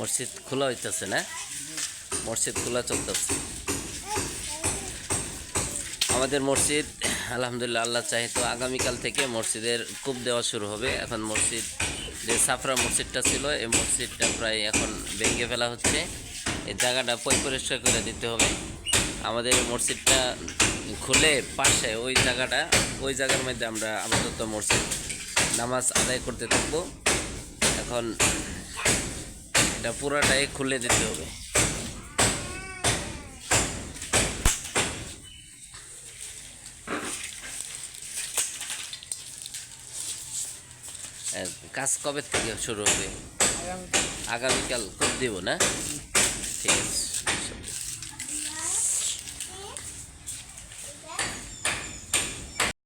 মসজিদ খোলা হইতেছে না? মসজিদ খোলা চলতেছে। আমাদের মসজিদ, আলহামদুলিল্লাহ, আল্লাহ চাহিত আগামীকাল থেকে মসজিদের কূপ দেওয়া শুরু হবে। এখন মসজিদ, যে সাফরা মসজিদটা ছিল, এই মসজিদটা প্রায় এখন ভেঙে ফেলা হচ্ছে। এই জায়গাটা পরিষ্কার করে দিতে হবে। আমাদের মসজিদটা খুলে পাশে ওই জায়গাটা ওই জায়গার মধ্যে আমরা আপাতত মসজিদ নামাজ আদায় করতে থাকব। এখন এটা পুরাটাই খুলে দিতে হবে। কাজ কবে থেকে শুরু হবে? আগামীকাল। খুব দিব না? ঠিক আছে।